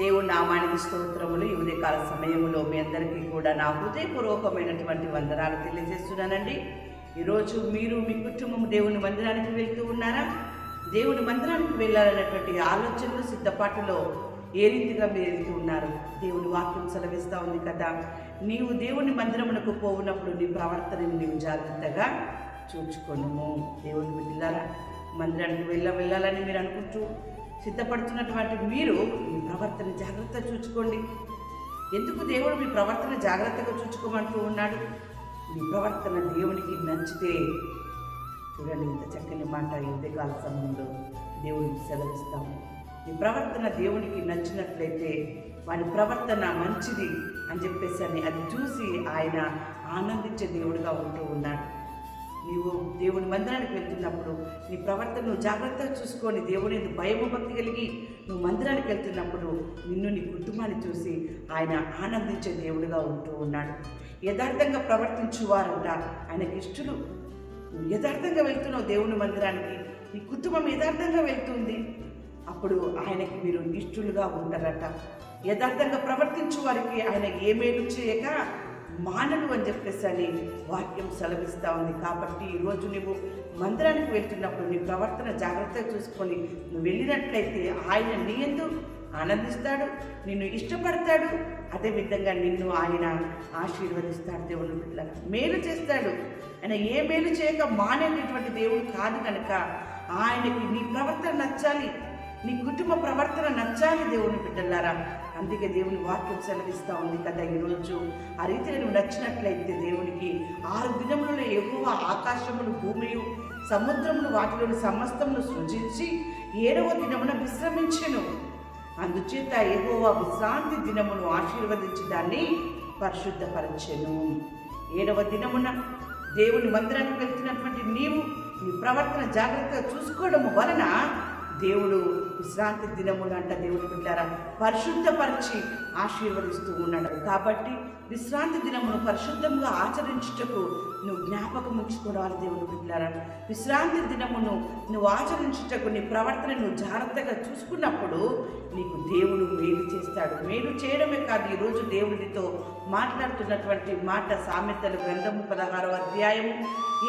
దేవుడి నామానికి స్తోత్రములు. ఈ ఉదయకాల సమయంలో మీ అందరికీ కూడా నా హృదయపూర్వకమైనటువంటి వందనాలు తెలియజేస్తున్నానండి. ఈరోజు మీరు మీ కుటుంబం దేవుని మందిరానికి వెళ్తూ ఉన్నారా? దేవుని మందిరానికి వెళ్ళాలన్నటువంటి ఆలోచనలు సిద్ధపాటులో ఏ రీతిగా మీరు వెళ్తూ ఉన్నారు? దేవుని వాక్యం సెలవిస్తూ ఉంది కదా. నీవు దేవుని మందిరమునకు పోవునప్పుడు నీ ప్రవర్తనని నీవు జాగ్రత్తగా చూచుకొనుము. దేవుని బిడ్డలారా మందిరానికి వెళ్ళ వెళ్ళాలని మీరు అనుకుంటూ సిద్ధపడుతున్నటువంటి మీరు మీ ప్రవర్తన జాగ్రత్త చూసుకోండి. ఎందుకు దేవుడు మీ ప్రవర్తన జాగ్రత్తగా చూసుకోమంటూ ఉన్నాడు? మీ ప్రవర్తన దేవునికి నచ్చితే చూడండి ఇంత చక్కని మాట ఈ సమయంలో దేవునికి సెలవిస్తాము. మీ ప్రవర్తన దేవునికి నచ్చినట్లయితే వాని ప్రవర్తన మంచిది అని చెప్పేసి అని అది చూసి ఆయన ఆనందించే దేవుడిగా ఉంటూ ఉన్నాడు. నీవు దేవుని మందిరానికి వెళ్తున్నప్పుడు నీ ప్రవర్తన నువ్వు జాగ్రత్తగా చూసుకొని దేవుని భయము భక్తి కలిగి నువ్వు మందిరానికి వెళ్తున్నప్పుడు నిన్ను నీ కుటుంబాన్ని చూసి ఆయన ఆనందించే దేవుడిగా ఉంటూ ఉన్నాడు. యథార్థంగా ప్రవర్తించువారంట. ఆయనకి ఇష్టలు నువ్వు యథార్థంగా వెళ్తున్నావు దేవుని మందిరానికి. నీ కుటుంబం యథార్థంగా వెళ్తుంది. అప్పుడు ఆయనకి మీరు ఇష్టలుగా ఉంటారట. యథార్థంగా ప్రవర్తించు వారికి ఆయన ఏ మేలు చేయక మానడు అని చెప్పేసి అని వాక్యం సెలవిస్తూ ఉంది. కాబట్టి ఈరోజు నువ్వు మందిరానికి వెళ్తున్నప్పుడు నీ ప్రవర్తన జాగ్రత్తగా చూసుకొని నువ్వు వెళ్ళినట్లయితే ఆయన నీ ఎందు ఆనందిస్తాడు నిన్ను ఇష్టపడతాడు. అదేవిధంగా నిన్ను ఆయన ఆశీర్వదిస్తాడు దేవుని బిడ్డలారా. మేలు చేస్తాడు. ఆయన ఏ మేలు చేయక మానేటటువంటి దేవుడు కాదు కనుక ఆయనకి నీ ప్రవర్తన నచ్చాలి. నీ కుటుంబ ప్రవర్తన నచ్చాలి. దేవుని బిడ్డలారా అందుకే దేవుని వాక్యం సెలవిస్తూ ఉంది కదా ఈరోజు. ఆ రీతి నేను నచ్చినట్లయితే దేవునికి ఆరు దినములలో ఎక్కువ ఆకాశములు భూమియు సముద్రములు వాటిలోని సమస్తమును సృజించి ఏడవ దినమున విశ్రమించను. అందుచేత ఎగువ విశ్రాంతి దినమును ఆశీర్వదించి దాన్ని పరిశుద్ధపరచెను. ఏడవ దినమున దేవుని మందిరానికి వెళ్తున్నటువంటి నీవు నీ ప్రవర్తన జాగ్రత్తగా చూసుకోవడం వలన దేవుడు విశ్రాంతి దినములు అంట దేవుడు బిడ్డారా పరిశుద్ధపరిచి ఆశీర్వదిస్తూ ఉన్నాడు కాబట్టి విశ్రాంతి దినమును పరిశుద్ధంగా ఆచరించుటకు నువ్వు జ్ఞాపకం ఉంచుకోవాలి దేవుడు బిడ్డారా. విశ్రాంతి దినమును నువ్వు ఆచరించుటకు నీ ప్రవర్తన నువ్వు జాగ్రత్తగా చూసుకున్నప్పుడు నీకు దేవుడు మేలు చేస్తాడు. మేలు చేయడమే కాదు ఈరోజు దేవుడితో మాట్లాడుతున్నటువంటి మాట సామెతలు గ్రంథము పదహారవ అధ్యాయము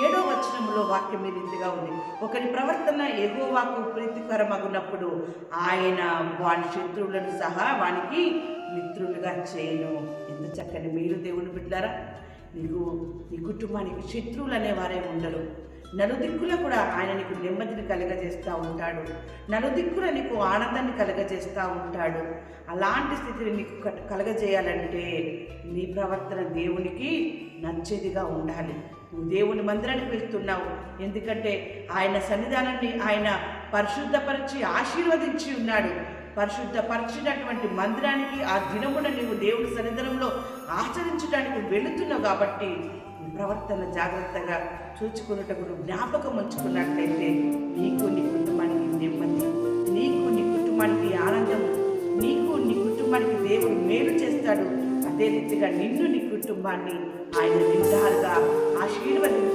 ఏడో వచనములో వాక్యం మీద రీతిగా ఉంది. ఒకరి ప్రవర్తన ఎగోవాకు ప్రీతికరమగునప్పుడు ఆయన వాని శత్రువులను సహా వానికి మిత్రులుగా చేయను. ఎంత చక్కని మీరు దేవుని బిడ్డారా. నీకు నీ కుటుంబానికి శత్రువులు అనేవారే ఉండరు. నలుదిక్కుల కూడా ఆయన నీకు నెమ్మదిని కలగజేస్తూ ఉంటాడు. నలుదిక్కుల నీకు ఆనందాన్ని కలగజేస్తూ ఉంటాడు. అలాంటి స్థితిని నీకు కలగజేయాలంటే నీ ప్రవర్తన దేవునికి నచ్చేదిగా ఉండాలి. నువ్వు దేవుని మందిరానికి వెళ్తున్నావు. ఎందుకంటే ఆయన సన్నిధానాన్ని ఆయన పరిశుద్ధపరిచి ఆశీర్వదించి ఉన్నాడు. పరిశుద్ధపరిచినటువంటి మందిరానికి ఆ దినమున నీవు దేవుని సన్నిధానంలో ఆచరించడానికి వెళుతున్నావు కాబట్టి ప్రవర్తన జాగ్రత్తగా చూచుకున్నటకు జ్ఞాపకం ఉంచుకున్నట్లయితే నీకు నీ కుటుంబానికి నెమ్మది నీకు నీ కుటుంబానికి ఆనందం నీకు నీ కుటుంబానికి దేవుడు మేలు చేస్తాడు. అదే రీతిగా నిన్ను నీ కుటుంబాన్ని ఆయన ஆசீர்வதி